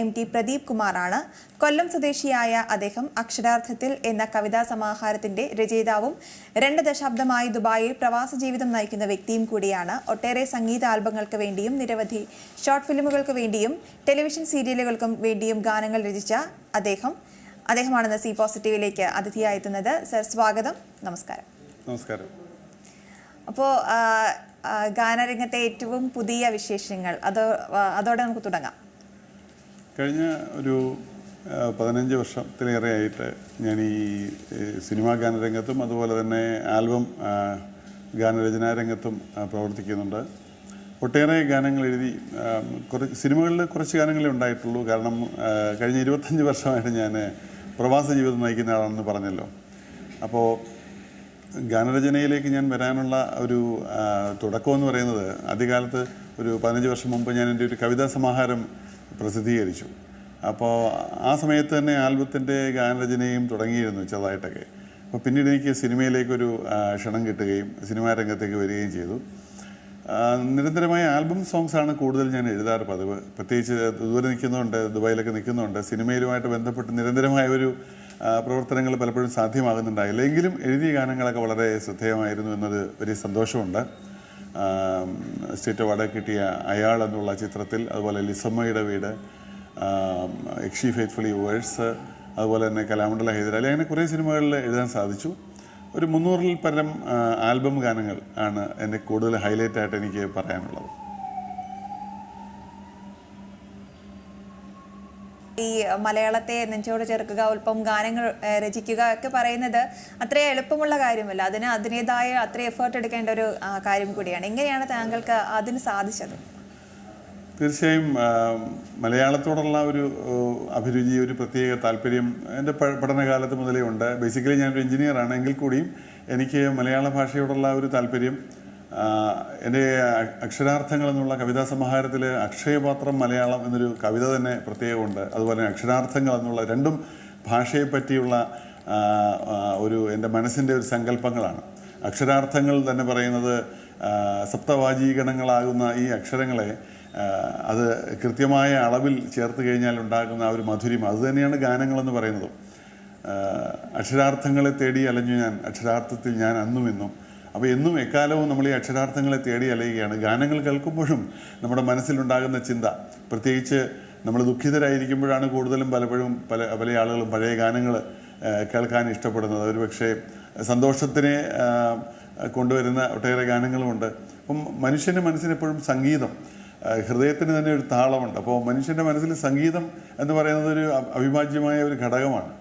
M T Pradeep കുമാറാണ്. കൊല്ലം സ്വദേശിയായ അദ്ദേഹം അക്ഷരാർത്ഥത്തിൽ എന്ന കവിതാ സമാഹാരത്തിന്റെ രചയിതാവും രണ്ട് ദശാബ്ദമായി ദുബായിൽ പ്രവാസ ജീവിതം നയിക്കുന്ന വ്യക്തിയും കൂടിയാണ്. ഒട്ടേറെ സംഗീത ആൽബങ്ങൾക്ക് വേണ്ടിയും നിരവധി ഷോർട്ട് ഫിലിമുകൾക്ക് വേണ്ടിയും ടെലിവിഷൻ സീരിയലുകൾക്കും വേണ്ടിയും ഗാനങ്ങൾ രചിച്ച അദ്ദേഹം അദ്ദേഹമാണെന്ന് സി പോസിറ്റീവിലേക്ക് അതിഥിയായെത്തുന്നത് സർ സ്വാഗതം. നമസ്കാരം. നമസ്കാരം. അപ്പോൾ ഗാനരംഗത്തെ ഏറ്റവും പുതിയ വിശേഷങ്ങൾ അത് അതോടെ നമുക്ക് തുടങ്ങാം. കഴിഞ്ഞ ഒരു പതിനഞ്ച് വർഷത്തിലേറെയായിട്ട് ഞാൻ ഈ സിനിമാ ഗാനരംഗത്തും അതുപോലെ തന്നെ ആൽബം ഗാനരചനാ രംഗത്തും പ്രവർത്തിക്കുന്നുണ്ട്. ഒട്ടേറെ ഗാനങ്ങൾ എഴുതി കുറച്ച് സിനിമകളിൽ കുറച്ച് ഗാനങ്ങളെ ഉണ്ടായിട്ടുള്ളൂ. കാരണം കഴിഞ്ഞ ഇരുപത്തഞ്ച് വർഷമായിട്ട് ഞാൻ പ്രവാസ ജീവിതം നയിക്കുന്ന ആളാണെന്ന് പറഞ്ഞല്ലോ. അപ്പോൾ ഗാനരചനയിലേക്ക് ഞാൻ വരാനുള്ള ഒരു തുടക്കമെന്ന് പറയുന്നത് ആദ്യകാലത്ത് ഒരു പതിനഞ്ച് വർഷം മുമ്പ് ഞാൻ എന്റെ ഒരു കവിതാ സമാഹാരം പ്രസിദ്ധീകരിച്ചു. അപ്പോൾ ആ സമയത്ത് തന്നെ ആൽബത്തിന്റെ ഗാനരചനയും തുടങ്ങിയിരുന്നു ചെറുതായിട്ടൊക്കെ. അപ്പോൾ പിന്നീട് എനിക്ക് സിനിമയിലേക്കൊരു ക്ഷണം കിട്ടുകയും സിനിമാ രംഗത്തേക്ക് വരികയും ചെയ്തു. നിരന്തരമായ ആൽബം സോങ്സ് ആണ് കൂടുതൽ ഞാൻ എഴുതാറ്. പതിവ് പ്രത്യേകിച്ച് ദൂരെ നിൽക്കുന്നുണ്ട് ദുബായിലൊക്കെ നിൽക്കുന്നുണ്ട് സിനിമയിലുമായിട്ട് ബന്ധപ്പെട്ട് നിരന്തരമായ ഒരു പ്രവർത്തനങ്ങൾ പലപ്പോഴും സാധ്യമാകുന്നുണ്ടായില്ല. എങ്കിലും എഴുതിയ ഗാനങ്ങളൊക്കെ വളരെ ശ്രദ്ധേയമായിരുന്നു എന്നത് വലിയ സന്തോഷമുണ്ട്. സ്റ്റേറ്റ് അവാർഡ് കിട്ടിയ അയാൾ എന്നുള്ള ചിത്രത്തിൽ അതുപോലെ ലിസമ്മയുടെ വീട് എക്ഷി ഫെയ്ത്ത്ഫുള്ളി വേഴ്സ് അതുപോലെ തന്നെ കലാമണ്ഡല ഹൈദരാലി അങ്ങനെ കുറേ സിനിമകളിൽ എഴുതാൻ സാധിച്ചു. ഒരു മുന്നൂറിൽ പരം ആൽബം ഗാനങ്ങൾ ആണ് എന്റെ കൂടുതൽ ഹൈലൈറ്റ് ആയിട്ട് എനിക്ക് പറയാനുള്ളത്. ഈ മലയാളത്തെ നെഞ്ചോട് ചേർക്കുക അല്പം ഗാനങ്ങൾ രചിക്കുക ഒക്കെ പറയുന്നത് അത്ര എളുപ്പമുള്ള കാര്യമല്ല. അതിന് അതിന്റെതായ അത്ര എഫേർട്ട് എടുക്കേണ്ട ഒരു കാര്യം കൂടിയാണ്. എങ്ങനെയാണ് താങ്കൾക്ക് അതിന് സാധിച്ചത്? തീർച്ചയായും മലയാളത്തോടുള്ള ഒരു അഭിരുചി ഒരു പ്രത്യേക താല്പര്യം എന്റെ പഠനകാലത്ത് മുതലേ ഉണ്ട്. ബേസിക്കലി ഞാനൊരു എഞ്ചിനീയർ ആണ്. എങ്കിൽ കൂടിയും എനിക്ക് മലയാള ഭാഷയോടുള്ള ഒരു താല്പര്യം എന്റെ അക്ഷരാർത്ഥങ്ങൾ എന്നുള്ള കവിതാ സമാഹാരത്തിൽ അക്ഷയപാത്രം മലയാളം എന്നൊരു കവിത തന്നെ പ്രത്യേകമുണ്ട്. അതുപോലെ അക്ഷരാർത്ഥങ്ങൾ എന്നുള്ള രണ്ടും ഭാഷയെ പറ്റിയുള്ള ഒരു എന്റെ മനസ്സിന്റെ ഒരു സങ്കല്പങ്ങളാണ്. അക്ഷരാർത്ഥങ്ങൾ തന്നെ പറയുന്നത് സപ്തവാചീകരണങ്ങളാകുന്ന ഈ അക്ഷരങ്ങളെ അത് കൃത്യമായ അളവിൽ ചേർത്ത് കഴിഞ്ഞാൽ ഉണ്ടാകുന്ന ആ ഒരു മധുരിമ അതുതന്നെയാണ് ഗാനങ്ങളെന്ന് പറയുന്നത്. അക്ഷരാർത്ഥങ്ങളെ തേടി അലഞ്ഞു ഞാൻ അക്ഷരാർത്ഥത്തിൽ ഞാൻ അന്നും ഇന്നും അപ്പോൾ എന്നും എക്കാലവും നമ്മൾ ഈ അക്ഷരാർത്ഥങ്ങളെ തേടി അലയുകയാണ്. ഗാനങ്ങൾ കേൾക്കുമ്പോഴും നമ്മുടെ മനസ്സിലുണ്ടാകുന്ന ചിന്ത. പ്രത്യേകിച്ച് നമ്മൾ ദുഃഖിതരായിരിക്കുമ്പോഴാണ് കൂടുതലും പലപ്പോഴും പല പല ആളുകളും പഴയ ഗാനങ്ങൾ കേൾക്കാൻ ഇഷ്ടപ്പെടുന്നത്. ഒരുപക്ഷെ സന്തോഷത്തിനെ ആ, കൊണ്ടുവരുന്ന ഒട്ടേറെ ഗാനങ്ങളുമുണ്ട്. അപ്പം മനുഷ്യന്റെ മനസ്സിനെപ്പോഴും സംഗീതം ഹൃദയത്തിന് തന്നെ ഒരു താളമുണ്ട്. അപ്പോൾ മനുഷ്യന്റെ മനസ്സിൽ സംഗീതം എന്ന് പറയുന്നത് ഒരു അവിഭാജ്യമായ ഒരു ഘടകമാണ്.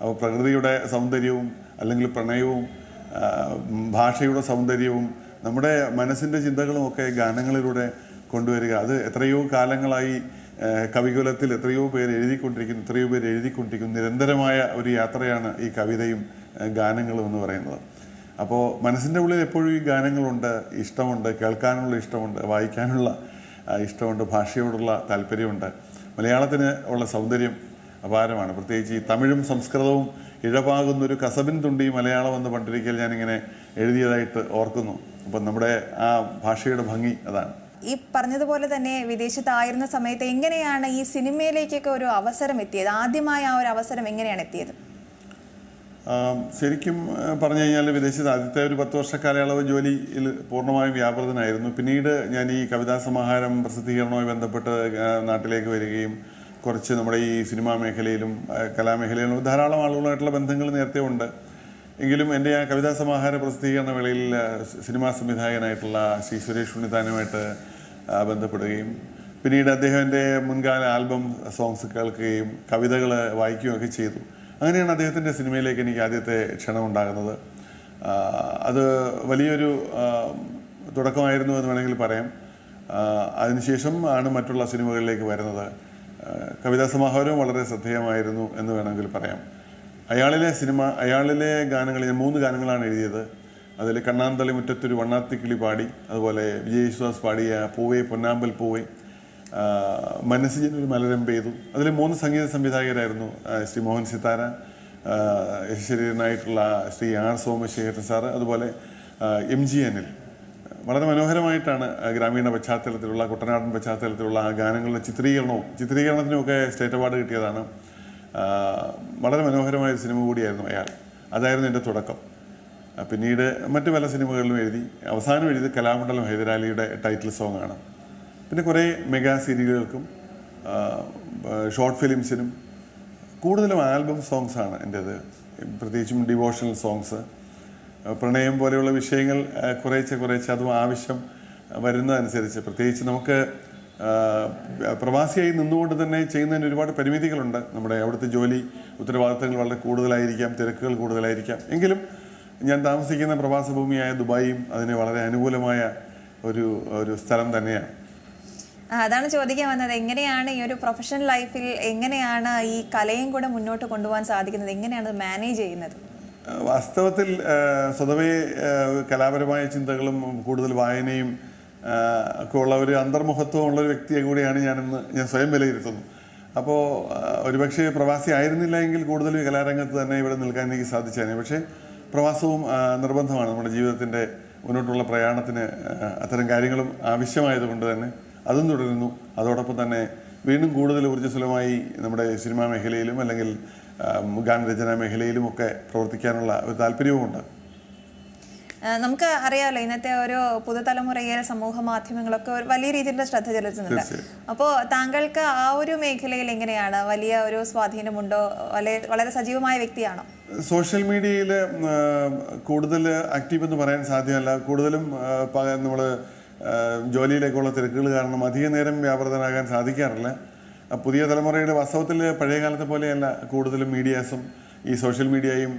അപ്പോൾ പ്രകൃതിയുടെ സൗന്ദര്യവും അല്ലെങ്കിൽ പ്രണയവും ഭാഷയുടെ സൗന്ദര്യവും നമ്മുടെ മനസ്സിന്റെ ചിന്തകളുമൊക്കെ ഗാനങ്ങളിലൂടെ കൊണ്ടുവരിക. അത് എത്രയോ കാലങ്ങളായി കവികുലത്തിൽ എത്രയോ പേര് എഴുതിക്കൊണ്ടിരിക്കുന്നു എത്രയോ പേര് എഴുതിക്കൊണ്ടിരിക്കുന്നു. നിരന്തരമായ ഒരു യാത്രയാണ് ഈ കവിതയും ഗാനങ്ങളും എന്ന് പറയുന്നത്. അപ്പോൾ മനസ്സിന്റെ ഉള്ളിൽ എപ്പോഴും ഈ ഗാനങ്ങളുണ്ട് ഇഷ്ടമുണ്ട് കേൾക്കാനുള്ള ഇഷ്ടമുണ്ട് വായിക്കാനുള്ള ഇഷ്ടമുണ്ട് ഭാഷയോടുള്ള താല്പര്യമുണ്ട്. മലയാളത്തിന് ഉള്ള സൗന്ദര്യം അപാരമാണ്. പ്രത്യേകിച്ച് ഈ തമിഴും സംസ്കൃതവും ഇഴപാകുന്ന ഒരു കസബിൻ തുണ്ടി മലയാളം എന്ന് പണ്ടിരിക്കൽ ഞാനിങ്ങനെ എഴുതിയതായിട്ട് ഓർക്കുന്നു. അപ്പം നമ്മുടെ ആ ഭാഷയുടെ ഭംഗി അതാണ്. ഈ പറഞ്ഞതുപോലെ തന്നെ വിദേശത്തായിരുന്ന സമയത്ത് എങ്ങനെയാണ് ഈ സിനിമയിലേക്കൊക്കെ ഒരു അവസരം എത്തിയത്? ആദ്യമായ ആ ഒരു അവസരം എങ്ങനെയാണ് എത്തിയത്? ശരിക്കും പറഞ്ഞു കഴിഞ്ഞാൽ വിദേശത്ത് ആദ്യത്തെ ഒരു പത്ത് വർഷ കാലയളവ് ജോലിയിൽ പൂർണമായും വ്യാപൃതനായിരുന്നു. പിന്നീട് ഞാൻ ഈ കവിതാ സമാഹാരം പ്രസിദ്ധീകരണവുമായി ബന്ധപ്പെട്ട് നാട്ടിലേക്ക് വരികയും കുറച്ച് നമ്മുടെ ഈ സിനിമാ മേഖലയിലും കലാമേഖലയിലും ധാരാളം ആളുകളായിട്ടുള്ള ബന്ധങ്ങൾ നേരത്തെ ഉണ്ട്. എങ്കിലും എന്റെ ആ കവിതാ സമാഹാര പ്രസിദ്ധീകരണ വേളയിൽ സിനിമാ സംവിധായകനായിട്ടുള്ള ശ്രീ സുരേഷ് ഉണ്ണിത്താനുമായിട്ട് ബന്ധപ്പെടുകയും പിന്നീട് അദ്ദേഹം എന്റെ മുൻകാല ആൽബം സോങ്സ് കേൾക്കുകയും കവിതകൾ വായിക്കുകയൊക്കെ ചെയ്തു. അങ്ങനെയാണ് അദ്ദേഹത്തിന്റെ സിനിമയിലേക്ക് എനിക്ക് ആദ്യത്തെ ക്ഷണം ഉണ്ടാകുന്നത്. അത് വലിയൊരു തുടക്കമായിരുന്നു എന്ന് വേണമെങ്കിൽ പറയാം. അതിനുശേഷം ആണ് മറ്റുള്ള സിനിമകളിലേക്ക് വരുന്നത്. കവിതാ സമാഹാരവും വളരെ ശ്രദ്ധേയമായിരുന്നു എന്ന് വേണമെങ്കിൽ പറയാം. അയാളിലെ സിനിമ അയാളിലെ ഗാനങ്ങൾ ഞാൻ മൂന്ന് ഗാനങ്ങളാണ് എഴുതിയത്. അതിൽ കണ്ണാന്തളി മുറ്റത്തൊരു വണ്ണാത്തിക്കിളി പാടി അതുപോലെ വിജയ് യേശുദാസ് പാടിയ പൂവേ പൊന്നാമ്പൽ പൂവേ ആ, മനസ്സിനൊരു മലരം പെയ്തു. അതിൽ മൂന്ന് സംഗീത സംവിധായകരായിരുന്നു ശ്രീ മോഹൻ സിത്താര ശരീരനായിട്ടുള്ള ശ്രീ ആർ സോമശേഖരൻ സാറ് അതുപോലെ എം ജി അനിൽ. വളരെ മനോഹരമായിട്ടാണ് ഗ്രാമീണ പശ്ചാത്തലത്തിലുള്ള കുട്ടനാടൻ പശ്ചാത്തലത്തിലുള്ള ആ ഗാനങ്ങളുടെ ചിത്രീകരണവും ചിത്രീകരണത്തിനുമൊക്കെ സ്റ്റേറ്റ് അവാർഡ് കിട്ടിയതാണ്. വളരെ മനോഹരമായ ഒരു സിനിമ കൂടിയായിരുന്നു അയാൾ. അതായിരുന്നു എന്റെ തുടക്കം. പിന്നീട് മറ്റു പല സിനിമകളിലും എഴുതി. അവസാനം എഴുതിയത് കലാമണ്ഡലം ഹൈദരാലിയുടെ ടൈറ്റിൽ സോങ് ആണ് പിന്നെ കുറേ മെഗാ സീരിയലുകൾക്കും ഷോർട്ട് ഫിലിംസിനും കൂടുതലും ആൽബം സോങ്സാണ് എന്റേത്. പ്രത്യേകിച്ചും ഡിവോഷണൽ സോങ്സ് പ്രണയം പോലെയുള്ള വിഷയങ്ങൾ കുറേശ്ശെ കുറേശ്ശെ അതും ആവശ്യം വരുന്നതനുസരിച്ച്. പ്രത്യേകിച്ച് നമുക്ക് പ്രവാസിയായി നിന്നുകൊണ്ട് തന്നെ ചെയ്യുന്നതിന് ഒരുപാട് പരിമിതികളുണ്ട്. നമ്മുടെ അവിടുത്തെ ജോലി ഉത്തരവാദിത്തങ്ങൾ വളരെ കൂടുതലായിരിക്കാം തിരക്കുകൾ കൂടുതലായിരിക്കാം. എങ്കിലും ഞാൻ താമസിക്കുന്ന പ്രവാസ ഭൂമിയായ ദുബായും അതിന് വളരെ അനുകൂലമായ ഒരു ഒരു സ്ഥലം തന്നെയാണ്. അതാണ് ചോദിക്കാൻ വന്നത്. എങ്ങനെയാണ് ഈ ഒരു പ്രൊഫഷണൽ ലൈഫിൽ എങ്ങനെയാണ് ഈ കലയും കൂടെ മുന്നോട്ട് കൊണ്ടുപോകാൻ സാധിക്കുന്നത്? എങ്ങനെയാണ് മാനേജ് ചെയ്യുന്നത്? വാസ്തവത്തിൽ സ്വതവേ കലാപരമായ ചിന്തകളും കൂടുതൽ വായനയും ഒക്കെ ഉള്ള ഒരു അന്തർമുഖത്വം ഉള്ള ഒരു വ്യക്തിയെ കൂടിയാണ് ഞാനിന്ന് ഞാൻ സ്വയം വിലയിരുത്തുന്നു. അപ്പോൾ ഒരുപക്ഷെ പ്രവാസി ആയിരുന്നില്ല എങ്കിൽ കൂടുതൽ കലാരംഗത്ത് തന്നെ ഇവിടെ നിൽക്കാൻ എനിക്ക് സാധിച്ചേനെ. പക്ഷേ പ്രവാസവും നിർബന്ധമാണ്. നമ്മുടെ ജീവിതത്തിന്റെ മുന്നോട്ടുള്ള പ്രയാണത്തിന് അത്തരം കാര്യങ്ങളും ആവശ്യമായതുകൊണ്ട് തന്നെ അതും തുടരുന്നു. അതോടൊപ്പം തന്നെ വീണ്ടും കൂടുതൽ ഊർജസ്വലമായി നമ്മുടെ സിനിമാ മേഖലയിലും അല്ലെങ്കിൽ ഗാനരചനാ മേഖലയിലുമൊക്കെ പ്രവർത്തിക്കാനുള്ള ഒരു താല്പര്യവുമുണ്ട്. നമുക്ക് അറിയാമല്ലോ ഇന്നത്തെ ഒരു പുതുതലമുറയിൽ സമൂഹ മാധ്യമങ്ങളൊക്കെ വലിയ രീതിയിലുള്ള ശ്രദ്ധ ചെലുത്തുന്നുണ്ട്. അപ്പോൾ താങ്കൾക്ക് ആ ഒരു മേഖലയിൽ എങ്ങനെയാണ്? വലിയ ഒരു സ്വാധീനമുണ്ടോ? വളരെ വളരെ സജീവമായ വ്യക്തിയാണോ? സോഷ്യൽ മീഡിയയിൽ കൂടുതൽ ആക്റ്റീവ് എന്ന് പറയാൻ സാധ്യമല്ല. കൂടുതലും നമ്മൾ ജോലിയിലേക്കുള്ള തിരക്കുകൾ കാരണം അധിക നേരം വ്യാപൃതനാകാൻ സാധിക്കാറില്ല. പുതിയ തലമുറയുടെ വാസ്തവത്തിൽ പഴയ കാലത്തെ പോലെയല്ല കൂടുതലും മീഡിയാസും ഈ സോഷ്യൽ മീഡിയയും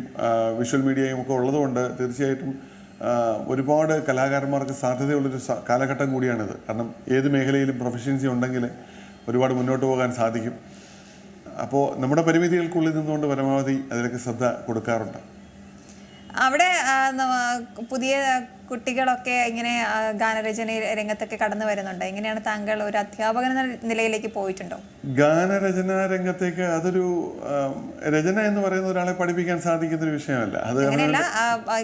വിഷ്വൽ മീഡിയയും ഒക്കെ ഉള്ളതുകൊണ്ട് തീർച്ചയായിട്ടും ഒരുപാട് കലാകാരന്മാർക്ക് സാധ്യതയുള്ളൊരു കാലഘട്ടം കൂടിയാണിത്. കാരണം ഏത് മേഖലയിലും പ്രൊഫഷൻസി ഉണ്ടെങ്കിൽ ഒരുപാട് മുന്നോട്ട് പോകാൻ സാധിക്കും. അപ്പോൾ നമ്മുടെ പരിമിതികൾക്കുള്ളിൽ നിന്നുകൊണ്ട് പരമാവധി അതിലേക്ക് ശ്രദ്ധ കൊടുക്കാറുണ്ട്. അവിടെ പുതിയ കുട്ടികളൊക്കെ ഇങ്ങനെ ഗാനരചന രംഗത്തൊക്കെ കടന്നു വരുന്നുണ്ട്. എങ്ങനെയാണ് താങ്കൾ ഒരു അധ്യാപകൻ എന്ന നിലയിലേക്ക് പോയിട്ടുണ്ടോ? ഗാനരചന രംഗത്തേക്ക് അതൊരു രചന എന്ന് പറയുന്ന ഒരാളെ പഠിപ്പിക്കാൻ സാധിക്കുന്ന ഒരു വിഷയമല്ല. അത് അങ്ങനെയല്ല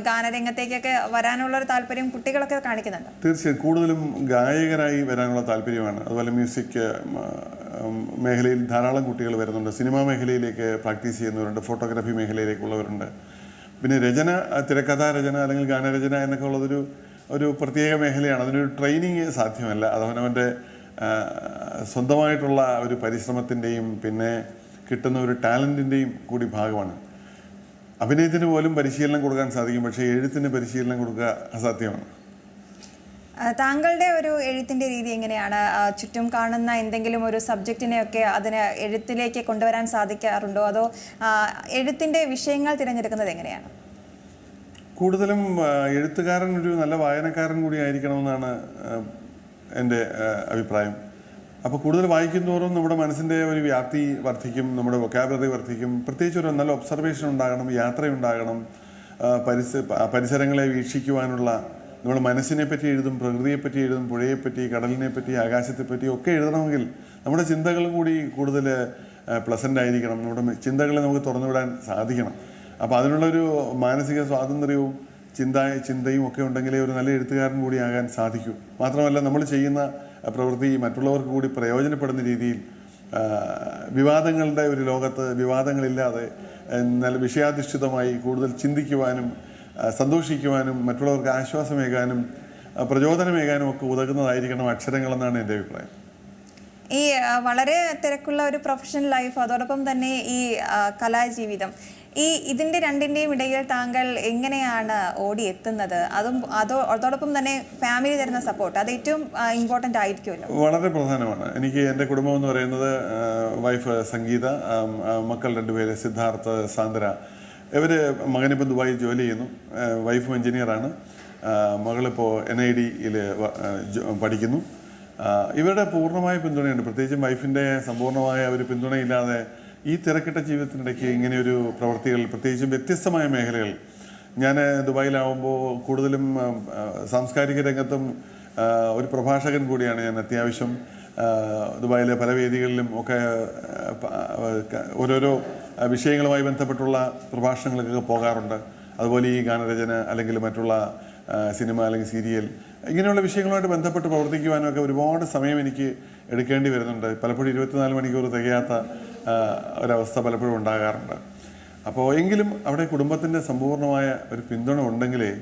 ഗാനരംഗത്തേക്കൊക്കെ വരാനുള്ള ഒരു താല്പര്യം കുട്ടികളൊക്കെ കാണിക്കുന്നുണ്ട്? തീർച്ചയായും. കൂടുതലും ഗായകരായി വരാനുള്ള താല്പര്യമാണ്. അതുപോലെ മ്യൂസിക് മേഖലയിൽ ധാരാളം കുട്ടികൾ വരുന്നുണ്ട്. സിനിമാ മേഖലയിലേക്ക് പ്രാക്ടീസ് ചെയ്യുന്നവരുണ്ട്. ഫോട്ടോഗ്രാഫി മേഖലയിലേക്കുള്ളവരുണ്ട്. പിന്നെ രചന തിരക്കഥാ രചന അല്ലെങ്കിൽ ഗാനരചന എന്നൊക്കെ ഉള്ളതൊരു ഒരു പ്രത്യേക മേഖലയാണ്. അതിനൊരു ട്രെയിനിങ് സാധ്യമല്ല. അതവനവന്റെ സ്വന്തമായിട്ടുള്ള ഒരു പരിശ്രമത്തിന്റെയും പിന്നെ കിട്ടുന്ന ഒരു ടാലന്റിന്റെയും കൂടി ഭാഗമാണ്. അഭിനയത്തിന് പോലും പരിശീലനം കൊടുക്കാൻ സാധിക്കും. പക്ഷേ എഴുത്തിന് പരിശീലനം കൊടുക്കുക അസാധ്യമാണ്. താങ്കളുടെ ഒരു എഴുത്തിന്റെ രീതി എങ്ങനെയാണ്? ചുറ്റും കാണുന്ന എന്തെങ്കിലും ഒരു സബ്ജക്റ്റിനെയൊക്കെ അതിനെ എഴുത്തിലേക്ക് കൊണ്ടുവരാൻ സാധിക്കാറുണ്ടോ? അതോ എഴുത്തിന്റെ വിഷയങ്ങൾ തിരഞ്ഞെടുക്കുന്നത് എങ്ങനെയാണ്? കൂടുതലും എഴുത്തുകാരൻ ഒരു നല്ല വായനക്കാരൻ കൂടി ആയിരിക്കണമെന്നാണ് എന്റെ അഭിപ്രായം. അപ്പോൾ കൂടുതൽ വായിക്കുന്നതോറും നമ്മുടെ മനസ്സിന്റെ ഒരു വ്യാപ്തി വർദ്ധിക്കും നമ്മുടെ വൊക്കാബുലറി വർദ്ധിക്കും. പ്രത്യേകിച്ച് ഒരു നല്ല ഒബ്സർവേഷൻ ഉണ്ടാകണം യാത്രയുണ്ടാകണം പരിസ പരിസരങ്ങളെ വീക്ഷിക്കുവാനുള്ള നമ്മുടെ മനസ്സിനെ പറ്റി എഴുതും പ്രകൃതിയെ പറ്റി എഴുതും പുഴയെപ്പറ്റി കടലിനെ പറ്റി ആകാശത്തെ പറ്റി ഒക്കെ എഴുതണമെങ്കിൽ നമ്മുടെ ചിന്തകളും കൂടി കൂടുതൽ പ്ലസന്റ് ആയിരിക്കണം. നമ്മുടെ ചിന്തകളെ നമുക്ക് തുറന്നുവിടാൻ സാധിക്കണം. അപ്പോൾ അതിനുള്ളൊരു മാനസിക സ്വാതന്ത്ര്യവും ചിന്ത ചിന്തയും ഒക്കെ ഉണ്ടെങ്കിലേ ഒരു നല്ല എഴുത്തുകാരൻ കൂടി ആകാൻ സാധിക്കൂ. മാത്രമല്ല നമ്മൾ ചെയ്യുന്ന പ്രവൃത്തി മറ്റുള്ളവർക്ക് കൂടി പ്രയോജനപ്പെടുന്ന രീതിയിൽ വിവാദങ്ങളുടെ ഒരു ലോകത്ത് വിവാദങ്ങളില്ലാതെ നല്ല വിഷയാധിഷ്ഠിതമായി കൂടുതൽ ചിന്തിക്കുവാനും സന്തോഷിക്കുവാനും മറ്റുള്ളവർക്ക് ആശ്വാസമേകാനും പ്രചോദനമേകാനും ഒക്കെ ഉതകുന്നതായിരിക്കണം അക്ഷരങ്ങളെന്നാണ് എന്റെ അഭിപ്രായം. ഈ വളരെ തിരക്കുള്ള ഒരു പ്രൊഫഷണൽ ലൈഫ് അതോടൊപ്പം തന്നെ ഈ കലാജീവിതം. ഈ ഇതിന്റെ രണ്ടിന്റെയും ഇടയിൽ താങ്കൾ എങ്ങനെയാണ് ഓടി എത്തുന്നത് അതും അതോ അതോടൊപ്പം തന്നെ ഫാമിലി തരുന്ന സപ്പോർട്ട് അത് ഏറ്റവും ഇമ്പോർട്ടന്റ് ആയിരിക്കുമല്ലോ. വളരെ പ്രധാനമാണ്. എനിക്ക് എന്റെ കുടുംബം എന്ന് പറയുന്നത് വൈഫ് സംഗീത മക്കൾ രണ്ടുപേര് സിദ്ധാർത്ഥ് സാന്ദ്ര ഇവർ മകനിപ്പോൾ ദുബായിൽ ജോലി ചെയ്യുന്നു. വൈഫ് എഞ്ചിനീയറാണ്. മകളിപ്പോൾ എൻ ഐ ഡിയിൽ പഠിക്കുന്നു. ഇവരുടെ പൂർണമായ പിന്തുണയുണ്ട്. പ്രത്യേകിച്ചും വൈഫിന്റെ സമ്പൂർണമായ ഒരു പിന്തുണയില്ലാതെ ഈ തിരക്കിട്ട ജീവിതത്തിനിടയ്ക്ക് ഇങ്ങനെയൊരു പ്രവൃത്തികൾ പ്രത്യേകിച്ചും വ്യത്യസ്തമായ മേഖലകൾ. ഞാൻ ദുബായിലാവുമ്പോൾ കൂടുതലും സാംസ്കാരിക രംഗത്തും ഒരു പ്രഭാഷകൻ കൂടിയാണ് ഞാൻ അത്യാവശ്യം. ദുബായിലെ പല വേദികളിലും ഒക്കെ ഓരോരോ വിഷയങ്ങളുമായി ബന്ധപ്പെട്ടുള്ള പ്രഭാഷണങ്ങൾക്കൊക്കെ പോകാറുണ്ട്. അതുപോലെ ഈ ഗാനരചന അല്ലെങ്കിൽ മറ്റുള്ള സിനിമ അല്ലെങ്കിൽ സീരിയൽ ഇങ്ങനെയുള്ള വിഷയങ്ങളുമായിട്ട് ബന്ധപ്പെട്ട് പ്രവർത്തിക്കുവാനൊക്കെ ഒരുപാട് സമയം എനിക്ക് എടുക്കേണ്ടി വരുന്നുണ്ട്. പലപ്പോഴും ഇരുപത്തിനാല് മണിക്കൂർ തികയാത്ത ഒരവസ്ഥ പലപ്പോഴും ഉണ്ടാകാറുണ്ട്. അപ്പോൾ എങ്കിലും അവിടെ കുടുംബത്തിന്റെ സമ്പൂർണമായ ഒരു പിന്തുണ ഉണ്ടെങ്കിലേ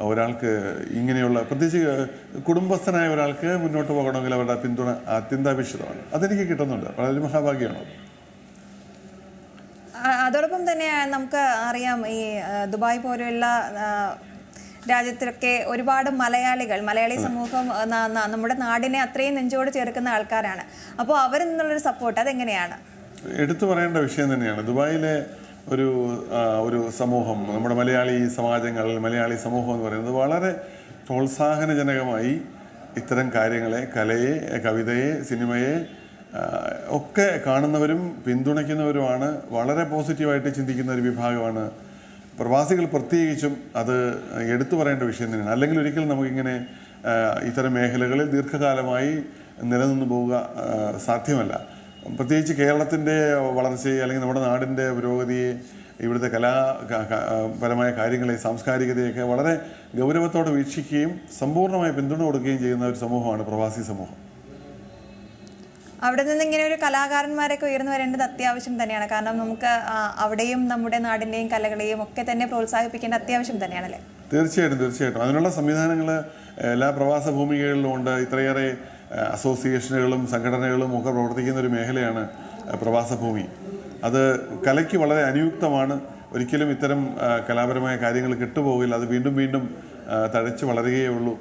ഒരാൾക്ക് ഇങ്ങനെയുള്ള പ്രത്യേകിച്ച് കുടുംബസ്ഥനായ ഒരാൾക്ക് മുന്നോട്ട് പോകണമെങ്കിൽ അവരുടെ പിന്തുണ അത്യന്താപേക്ഷിതമാണ്. അതെനിക്ക് കിട്ടുന്നുണ്ട്. വളരെ മഹാഭാഗ്യമാണ്. അതോടൊപ്പം തന്നെ നമുക്ക് അറിയാം ഈ ദുബായ് പോലെയുള്ള രാജ്യത്തിലൊക്കെ ഒരുപാട് മലയാളികൾ മലയാളി സമൂഹം നമ്മുടെ നാടിനെ അത്രയും നെഞ്ചോട് ചേർക്കുന്ന ആൾക്കാരാണ്. അപ്പോൾ അവരിൽ നിന്നുള്ളൊരു സപ്പോർട്ട് അതെങ്ങനെയാണ്? എടുത്തു പറയേണ്ട വിഷയം തന്നെയാണ്. ദുബായിലെ ഒരു ഒരു സമൂഹം നമ്മുടെ മലയാളി സമാജങ്ങൾ മലയാളി സമൂഹം എന്ന് പറയുന്നത് വളരെ പ്രോത്സാഹനജനകമായി ഇത്തരം കാര്യങ്ങളെ കലയെ കവിതയെ സിനിമയെ ഒക്കെ കാണുന്നവരും പിന്തുണയ്ക്കുന്നവരുമാണ്. വളരെ പോസിറ്റീവായിട്ട് ചിന്തിക്കുന്ന ഒരു വിഭാഗമാണ്. പ്രവാസികൾ പ്രത്യേകിച്ചും അത് എടുത്തു പറയേണ്ട വിഷയം തന്നെയാണ്. അല്ലെങ്കിൽ ഒരിക്കലും നമുക്കിങ്ങനെ ഇത്തരം മേഖലകളിൽ ദീർഘകാലമായി നിലനിന്ന് പോവുക സാധ്യമല്ല. പ്രത്യേകിച്ച് കേരളത്തിന്റെ വളർച്ചയെ അല്ലെങ്കിൽ നമ്മുടെ നാടിന്റെ പുരോഗതിയെ ഇവിടുത്തെ കലാ ക- ക- പരമായ കാര്യങ്ങളെ സാംസ്കാരികതയൊക്കെ വളരെ ഗൗരവത്തോടെ വീക്ഷിക്കുകയും സമ്പൂർണമായി പിന്തുണ കൊടുക്കുകയും ചെയ്യുന്ന ഒരു സമൂഹമാണ് പ്രവാസി സമൂഹം. അവിടെ നിന്ന് ഇങ്ങനെ ഒരു കലാകാരന്മാരൊക്കെ ഉയർന്നു വരേണ്ടത് അത്യാവശ്യം തന്നെയാണ്. കാരണം നമുക്ക് അവിടെയും നമ്മുടെ നാടിന്റെയും കലകളെയും ഒക്കെ തന്നെ പ്രോത്സാഹിപ്പിക്കേണ്ട അത്യാവശ്യം തന്നെയാണല്ലേ? തീർച്ചയായിട്ടും തീർച്ചയായിട്ടും. അതിനുള്ള സംവിധാനങ്ങൾ എല്ലാ പ്രവാസ ഭൂമികളിലും ഉണ്ട്. ഇത്രയേറെ അസോസിയേഷനുകളും സംഘടനകളും ഒക്കെ പ്രവർത്തിക്കുന്ന ഒരു മേഖലയാണ് പ്രവാസ ഭൂമി. അത് കലയ്ക്ക് വളരെ അനുയുക്തമാണ്. ഒരിക്കലും ഇത്തരം കലാപരമായ കാര്യങ്ങൾ കിട്ടുപോകില്ല. അത് വീണ്ടും വീണ്ടും തഴച്ച് വളരുകയേ ഉള്ളൂ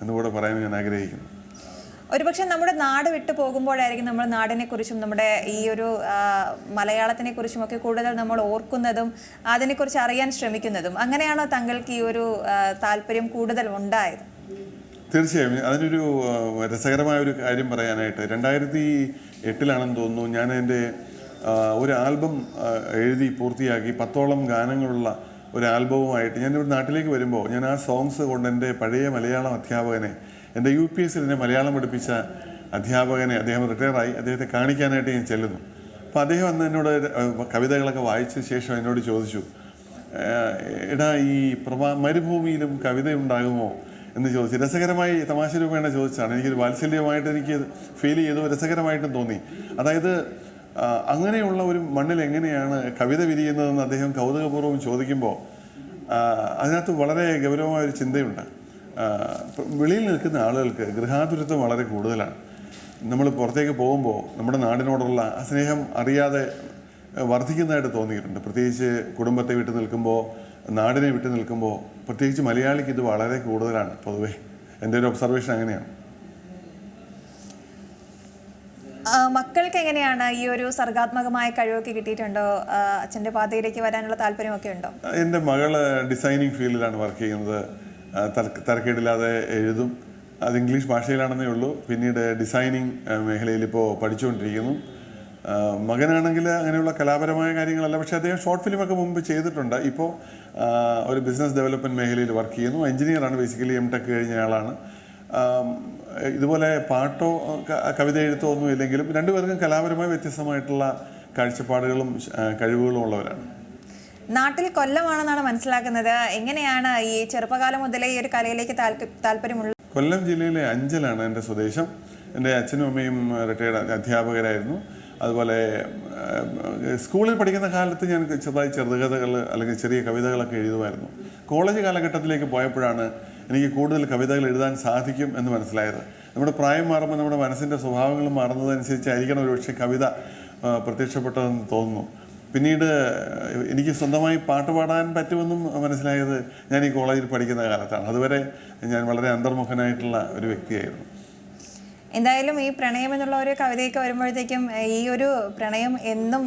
എന്നുകൂടെ പറയാൻ ഞാൻ ആഗ്രഹിക്കുന്നു. ഒരുപക്ഷെ നമ്മുടെ നാട് വിട്ടു പോകുമ്പോഴായിരിക്കും നമ്മൾ നാടിനെ കുറിച്ചും നമ്മുടെ ഈ ഒരു ആ, മലയാളത്തിനെ കുറിച്ചും ഒക്കെ കൂടുതൽ നമ്മൾ ഓർക്കുന്നതും അതിനെക്കുറിച്ച് അറിയാൻ ശ്രമിക്കുന്നതും. അങ്ങനെയാണോ താങ്കൾക്ക് ഈ ഒരു താല്പര്യം കൂടുതൽ ഉണ്ടായത്? തീർച്ചയായും. അതിനൊരു രസകരമായ ഒരു കാര്യം പറയാനായിട്ട് രണ്ടായിരത്തി എട്ടിലാണെന്ന് തോന്നുന്നു ഞാൻ എന്റെ ഒരു ആൽബം എഴുതി പൂർത്തിയാക്കി പത്തോളം ഗാനങ്ങളുള്ള ഒരു ആൽബവുമായിട്ട് ഞാൻ ഇവിടെ നാട്ടിലേക്ക് വരുമ്പോൾ ഞാൻ ആ സോങ്സ് കൊണ്ട് എന്റെ പഴയ മലയാളം അധ്യാപകനെ എന്റെ യു പി എസിൽ എന്നെ മലയാളം പഠിപ്പിച്ച അധ്യാപകനെ അദ്ദേഹം റിട്ടയറായി അദ്ദേഹത്തെ കാണിക്കാനായിട്ട് ഞാൻ ചെല്ലുന്നു. അപ്പോൾ അദ്ദേഹം അന്ന് എന്നോട് കവിതകളൊക്കെ വായിച്ച ശേഷം എന്നോട് ചോദിച്ചു എടാ ഈ പ്രഭാ മരുഭൂമിയിലും കവിത ഉണ്ടാകുമോ എന്ന് ചോദിച്ചു. രസകരമായി തമാശ രൂപേണ ചോദിച്ചാണ് എനിക്കൊരു വാത്സല്യമായിട്ട് എനിക്ക് ഫീൽ ചെയ്തു രസകരമായിട്ടും തോന്നി. അതായത് അങ്ങനെയുള്ള ഒരു മണ്ണിൽ എങ്ങനെയാണ് കവിത വിരിയുന്നതെന്ന് അദ്ദേഹം കൗതുകപൂർവം ചോദിക്കുമ്പോൾ അതിനകത്ത് വളരെ ഗൗരവമായ ഒരു ചിന്തയുണ്ട്. വെളിയിൽ നിൽക്കുന്ന ആളുകൾക്ക് ഗൃഹാതുരത്വം വളരെ കൂടുതലാണ്. നമ്മൾ പുറത്തേക്ക് പോകുമ്പോൾ നമ്മുടെ നാടിനോടുള്ള സ്നേഹം അറിയാതെ വർദ്ധിക്കുന്നതായിട്ട് തോന്നിയിട്ടുണ്ട്. പ്രത്യേകിച്ച് കുടുംബത്തെ വിട്ടു നിൽക്കുമ്പോൾ നാടിനെ വിട്ടു നിൽക്കുമ്പോൾ പ്രത്യേകിച്ച് മലയാളിക്ക് ഇത് വളരെ കൂടുതലാണ് പൊതുവേ. എന്റെ ഒരു ഒബ്സർവേഷൻ അങ്ങനെയാണ്. മക്കൾക്ക് എങ്ങനെയാണ് ഈ ഒരു സർഗാത്മകമായ കഴിവൊക്കെ കിട്ടിയിട്ടുണ്ടോ? അച്ഛന്റെ പാതയിലേക്ക് വരാനുള്ള താല്പര്യമൊക്കെ ഉണ്ടോ? എന്റെ മകൾ ഡിസൈനിങ് ഫീൽഡിലാണ് വർക്ക് ചെയ്യുന്നത്. തരക്കേടില്ലാതെ എഴുതും. അത് ഇംഗ്ലീഷ് ഭാഷയിലാണെന്നേ ഉള്ളൂ. പിന്നീട് ഡിസൈനിങ് മേഖലയിൽ ഇപ്പോൾ പഠിച്ചുകൊണ്ടിരിക്കുന്നു. മകനാണെങ്കിൽ അങ്ങനെയുള്ള കലാപരമായ കാര്യങ്ങളല്ല. പക്ഷേ അദ്ദേഹം ഷോർട്ട് ഫിലിമൊക്കെ മുമ്പ് ചെയ്തിട്ടുണ്ട്. ഇപ്പോൾ ഒരു ബിസിനസ് ഡെവലപ്മെന്റ് മേഖലയിൽ വർക്ക് ചെയ്യുന്നു. എഞ്ചിനീയറാണ്. ബേസിക്കലി എം ടെക് കഴിഞ്ഞ ആളാണ്. ഇതുപോലെ പാട്ടോ കവിത എഴുത്തോ ഒന്നും ഇല്ലെങ്കിലും രണ്ടുപേർക്കും കലാപരമായി വ്യത്യസ്തമായിട്ടുള്ള കാഴ്ചപ്പാടുകളും കഴിവുകളും ഉള്ളവരാണ്. നാട്ടിൽ കൊല്ലമാണെന്നാണ് മനസ്സിലാക്കുന്നത്. എങ്ങനെയാണ് ഈ ചെറുപ്പകാലം മുതലേ ഈ ഒരു കലയിലേക്ക് താല്പര്യമുള്ളത് കൊല്ലം ജില്ലയിലെ അഞ്ചലാണ് എന്റെ സ്വദേശം. എന്റെ അച്ഛനും അമ്മയും റിട്ടയർഡ് അധ്യാപകരായിരുന്നു. അതുപോലെ സ്കൂളിൽ പഠിക്കുന്ന കാലത്ത് ഞാൻ ചെറുതായി ചെറുകഥകൾ അല്ലെങ്കിൽ ചെറിയ കവിതകളൊക്കെ എഴുതുമായിരുന്നു. കോളേജ് കാലഘട്ടത്തിലേക്ക് പോയപ്പോഴാണ് എനിക്ക് കൂടുതൽ കവിതകൾ എഴുതാൻ സാധിക്കും എന്ന് മനസ്സിലായത്. നമ്മുടെ പ്രായം മാറുമ്പോൾ നമ്മുടെ മനസ്സിന്റെ സ്വഭാവങ്ങൾ മാറുന്നതനുസരിച്ചായിരിക്കണം ഒരുപക്ഷെ കവിത പ്രത്യക്ഷപ്പെട്ടതെന്ന് തോന്നുന്നു. പിന്നീട് എനിക്ക് സ്വന്തമായി പാട്ട് പാടാൻ പറ്റുമെന്നും മനസ്സിലായത് ഞാൻ ഈ കോളേജിൽ പഠിക്കുന്ന കാലത്താണ്. അതുവരെ ഞാൻ വളരെ അന്തർമുഖനായിട്ടുള്ള ഒരു വ്യക്തിയായിരുന്നു. എന്തായാലും ഈ പ്രണയം എന്നുള്ള ഒരു കവിതയൊക്കെ വരുമ്പോഴത്തേക്കും ഈ ഒരു പ്രണയം എന്നും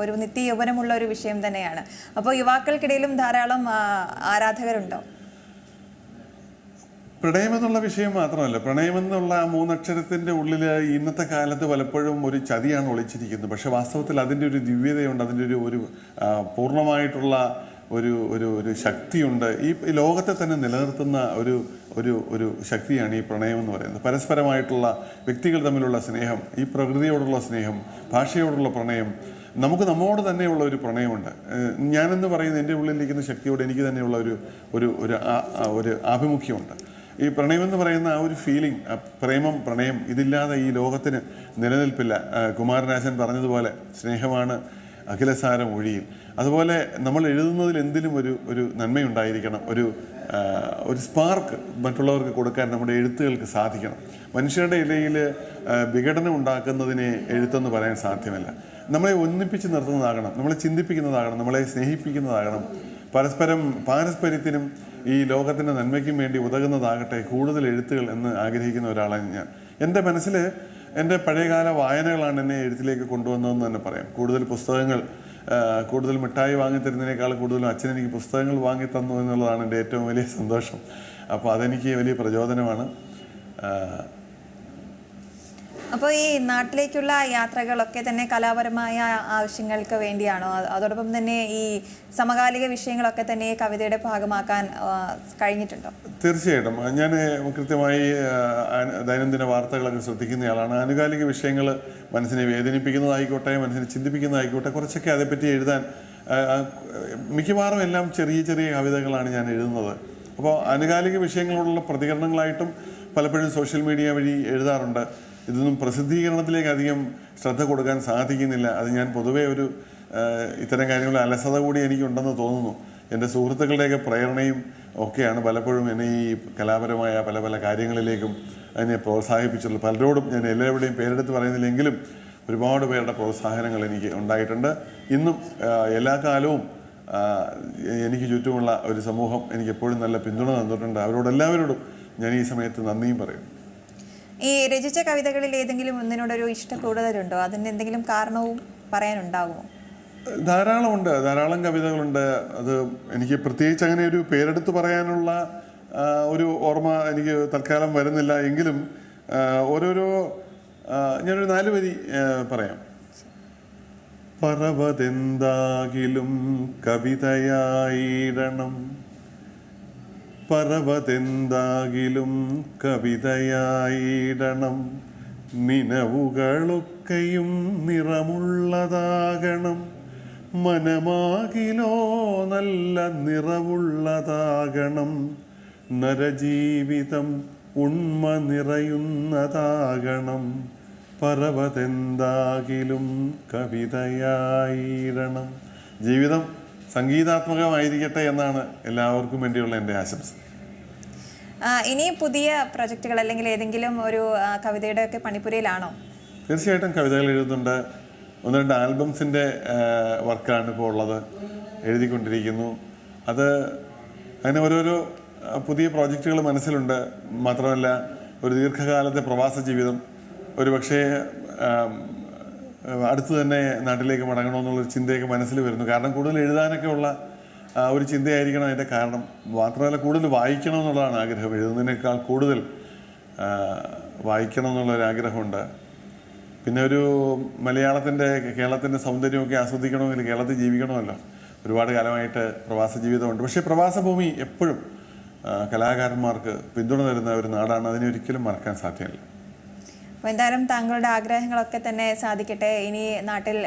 ഒരു നിത്യ യൗവനമുള്ള ഒരു വിഷയം തന്നെയാണ്. അപ്പോൾ യുവാക്കൾക്കിടയിലും ധാരാളം ആരാധകരുണ്ടോ? പ്രണയം എന്നുള്ള വിഷയം മാത്രമല്ല പ്രണയം എന്നുള്ള ആ മൂന്നക്ഷരത്തിന്റെ ഉള്ളിൽ ഇന്നത്തെ കാലത്ത് പലപ്പോഴും ഒരു ചതിയാണ് ഒളിച്ചിരിക്കുന്നത്. പക്ഷെ വാസ്തവത്തിൽ അതിന്റെ ഒരു ദിവ്യതയുണ്ട് അതിന്റെ ഒരു ഒരു പൂർണമായിട്ടുള്ള ഒരു ഒരു ഒരു ശക്തിയുണ്ട്. ഈ ലോകത്തെ തന്നെ നിലനിർത്തുന്ന ഒരു ഒരു ഒരു ശക്തിയാണ് ഈ പ്രണയം എന്ന് പറയുന്നത്. പരസ്പരമായിട്ടുള്ള വ്യക്തികൾ തമ്മിലുള്ള സ്നേഹം ഈ പ്രകൃതിയോടുള്ള സ്നേഹം ഭാഷയോടുള്ള പ്രണയം നമുക്ക് നമ്മോട് തന്നെയുള്ള ഒരു പ്രണയമുണ്ട്. ഞാനെന്ന് പറയുന്ന എന്റെ ഉള്ളിലിരിക്കുന്ന ശക്തിയോട് എനിക്ക് തന്നെയുള്ള ഒരു ഒരു ഒരു ആഭിമുഖ്യമുണ്ട്. ഈ പ്രണയം എന്ന് പറയുന്ന ആ ഒരു ഫീലിംഗ് പ്രേമം പ്രണയം ഇതില്ലാതെ ഈ ലോകത്തിന് നിലനിൽപ്പില്ല. കുമാരനാശൻ പറഞ്ഞതുപോലെ സ്നേഹമാണ് അഖിലസാരം ഒഴിയിൽ. അതുപോലെ നമ്മൾ എഴുതുന്നതിൽ എന്തിനും ഒരു ഒരു നന്മയുണ്ടായിരിക്കണം. ഒരു ഒരു സ്പാർക്ക് മറ്റുള്ളവർക്ക് കൊടുക്കാൻ നമ്മുടെ എഴുത്തുകൾക്ക് സാധിക്കണം. മനുഷ്യരുടെ ഇടയിൽ വിഘടനം ഉണ്ടാക്കുന്നതിനെ എഴുത്തെന്ന് പറയാൻ സാധ്യമല്ല. നമ്മളെ ഒന്നിപ്പിച്ച് നിർത്തുന്നതാകണം നമ്മളെ ചിന്തിപ്പിക്കുന്നതാകണം നമ്മളെ സ്നേഹിപ്പിക്കുന്നതാകണം. പരസ്പരം പാരസ്പര്യത്തിനും ഈ ലോകത്തിന്റെ നന്മയ്ക്കും വേണ്ടി ഉതകുന്നതാകട്ടെ കൂടുതൽ എഴുത്തുകൾ എന്ന് ആഗ്രഹിക്കുന്ന ഒരാളാണ് ഞാൻ. എന്റെ മനസ്സിൽ എന്റെ പഴയകാല വായനകളാണ് എന്നെ എഴുത്തിലേക്ക് കൊണ്ടുവന്നതെന്ന് തന്നെ പറയാം. കൂടുതൽ പുസ്തകങ്ങൾ കൂടുതൽ മിഠായി വാങ്ങിത്തരുന്നതിനേക്കാൾ കൂടുതലും അച്ഛൻ എനിക്ക് പുസ്തകങ്ങൾ വാങ്ങി തന്നു എന്നുള്ളതാണ് എന്റെ ഏറ്റവും വലിയ സന്തോഷം. അപ്പോൾ അതെനിക്ക് വലിയ പ്രചോദനമാണ്. അപ്പോൾ ഈ നാട്ടിലേക്കുള്ള യാത്രകളൊക്കെ തന്നെ കലാപരമായ ആവശ്യങ്ങൾക്ക് വേണ്ടിയാണോ? അതോടൊപ്പം തന്നെ ഈ സമകാലിക വിഷയങ്ങളൊക്കെ തന്നെ കവിതയുടെ ഭാഗമാക്കാൻ കഴിഞ്ഞിട്ടുണ്ടോ? തീർച്ചയായിട്ടും. ഞാൻ കൃത്യമായി ദൈനംദിന വാർത്തകളൊക്കെ ശ്രദ്ധിക്കുന്നയാളാണ്. ആനുകാലിക വിഷയങ്ങൾ മനസ്സിനെ വേദനിപ്പിക്കുന്നതായിക്കോട്ടെ മനസ്സിനെ ചിന്തിപ്പിക്കുന്നതായിക്കോട്ടെ കുറച്ചൊക്കെ അതേപ്പറ്റി എഴുതാൻ മിക്കവാറും എല്ലാം ചെറിയ ചെറിയ കവിതകളാണ് ഞാൻ എഴുതുന്നത്. അപ്പോൾ ആനുകാലിക വിഷയങ്ങളോടുള്ള പ്രതികരണങ്ങളായിട്ടും പലപ്പോഴും സോഷ്യൽ മീഡിയ വഴി എഴുതാറുണ്ട്. ഇതൊന്നും പ്രസിദ്ധീകരണത്തിലേക്ക് അധികം ശ്രദ്ധ കൊടുക്കാൻ സാധിക്കുന്നില്ല. അത് ഞാൻ പൊതുവേ ഒരു ഇത്തരം കാര്യങ്ങളിൽ അലസത കൂടി എനിക്കുണ്ടെന്ന് തോന്നുന്നു. എന്റെ സുഹൃത്തുക്കളുടെയൊക്കെ പ്രേരണയും ഒക്കെയാണ് പലപ്പോഴും എന്നെ ഈ കലാപരമായ പല പല കാര്യങ്ങളിലേക്കും അതിനെ പ്രോത്സാഹിപ്പിച്ചിട്ടുള്ളത് പലരോടും ഞാൻ എല്ലാവരുടെയും പേരെടുത്ത് പറയുന്നില്ലെങ്കിലും ഒരുപാട് പേരുടെ പ്രോത്സാഹനങ്ങൾ എനിക്ക് ഉണ്ടായിട്ടുണ്ട്. ഇന്നും എല്ലാ കാലവും എനിക്ക് ചുറ്റുമുള്ള ഒരു സമൂഹം എനിക്ക് എപ്പോഴും നല്ല പിന്തുണ തന്നിട്ടുണ്ട്. അവരോടെല്ലാവരോടും ഞാൻ ഈ സമയത്ത് നന്ദിയും പറയും ഈ രചിച്ച കവിതകളിൽ ഏതെങ്കിലും ഒന്നിനോടൊരു ഇഷ്ടം കൂടുതലുണ്ടോ? അതിന് എന്തെങ്കിലും കാരണവും പറയാനുണ്ടാകുമോ ധാരാളമുണ്ട് ധാരാളം കവിതകളുണ്ട്. അത് എനിക്ക് പ്രത്യേകിച്ച് അങ്ങനെ ഒരു പേരെടുത്ത് പറയാനുള്ള ഒരു ഓർമ്മ എനിക്ക് തൽക്കാലം വരുന്നില്ല. എങ്കിലും ഓരോരോ ഞാനൊരു നാല് വരി പറയാം. പറവതെന്താകിലും കവിതയായിടണം. പറവതെന്താകിലും കവിതയായിടണം. നിനവുകളൊക്കെയും നിറമുള്ളതാകണം. മനമാകിലോ നല്ല നിറവുള്ളതാകണം. നരജീവിതം ഉണ്മ നിറയുന്നതാകണം. പറവതെന്താകിലും കവിതയായിടണം. ജീവിതം സംഗീതാത്മകമായിരിക്കട്ടെ എന്നാണ് എല്ലാവർക്കും വേണ്ടിയുള്ള എന്റെ ആശംസ. ഇനി പുതിയ പ്രൊജക്റ്റുകൾ അല്ലെങ്കിൽ ഏതെങ്കിലും ഒരു കവിതയുടെ ഒക്കെ പണിപ്പുരയിലാണോ? തീർച്ചയായിട്ടും കവിതകൾ എഴുതുന്നുണ്ട്. ഒന്ന് രണ്ട് ആൽബംസിന്റെ വർക്കാണ് ഇപ്പോൾ ഉള്ളത്. എഴുതിക്കൊണ്ടിരിക്കുന്നു. അത് അങ്ങനെ ഓരോരോ പുതിയ പ്രോജക്റ്റുകൾ മനസ്സിലുണ്ട്. മാത്രമല്ല ഒരു ദീർഘകാലത്തെ പ്രവാസ ജീവിതം. ഒരു പക്ഷേ അടുത്ത് തന്നെ നാട്ടിലേക്ക് മടങ്ങണമെന്നുള്ളൊരു ചിന്തയൊക്കെ മനസ്സിൽ വരുന്നു. കാരണം കൂടുതൽ എഴുതാനൊക്കെ ഉള്ള ഒരു ചിന്തയായിരിക്കണം അതിന്റെ കാരണം. മാത്രമല്ല കൂടുതൽ വായിക്കണം എന്നുള്ളതാണ് ആഗ്രഹം. എഴുതുന്നതിനേക്കാൾ കൂടുതൽ വായിക്കണം എന്നുള്ളൊരു ആഗ്രഹമുണ്ട്. പിന്നെ ഒരു മലയാളത്തിന്റെ കേരളത്തിന്റെ സൗന്ദര്യമൊക്കെ ആസ്വദിക്കണമെങ്കിൽ കേരളത്തിൽ ജീവിക്കണമല്ലോ. ഒരുപാട് കാലമായിട്ട് പ്രവാസ ജീവിതമുണ്ട്. പക്ഷേ പ്രവാസഭൂമി എപ്പോഴും കലാകാരന്മാർക്ക് പിന്തുണ തരുന്ന ഒരു നാടാണ്. അതിനെ ഒരിക്കലും മറക്കാൻ സാധ്യമല്ല. അപ്പോൾ എന്തായാലും താങ്കളുടെ ആഗ്രഹങ്ങളൊക്കെ തന്നെ സാധിക്കട്ടെ. ഇനി നാട്ടിൽ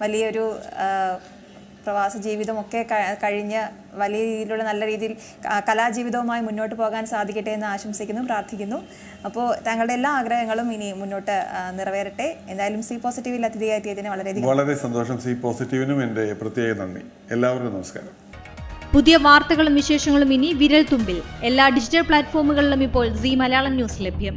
വലിയൊരു പ്രവാസ ജീവിതമൊക്കെ കഴിഞ്ഞ് വലിയ രീതിയിലുള്ള നല്ല രീതിയിൽ കലാജീവിതവുമായി മുന്നോട്ട് പോകാൻ സാധിക്കട്ടെ എന്ന് ആശംസിക്കുന്നു പ്രാർത്ഥിക്കുന്നു. അപ്പോൾ താങ്കളുടെ എല്ലാ ആഗ്രഹങ്ങളും ഇനി മുന്നോട്ട് നിറവേറട്ടെ. എന്തായാലും സി പോസിറ്റീവിൽ അതിഥിയായി എത്തിയതിന് വളരെയധികം വളരെ സന്തോഷം. സി പോസിറ്റീവിനും എന്റെ പ്രത്യേക നന്ദി. എല്ലാവർക്കും നമസ്കാരം. പുതിയ വാർത്തകളും വിശേഷങ്ങളും ഇനി വിരൽ തുമ്പിൽ എല്ലാ ഡിജിറ്റൽ പ്ലാറ്റ്ഫോമുകളിലും ഇപ്പോൾ സി മലയാളം ന്യൂസ് ലഭ്യം.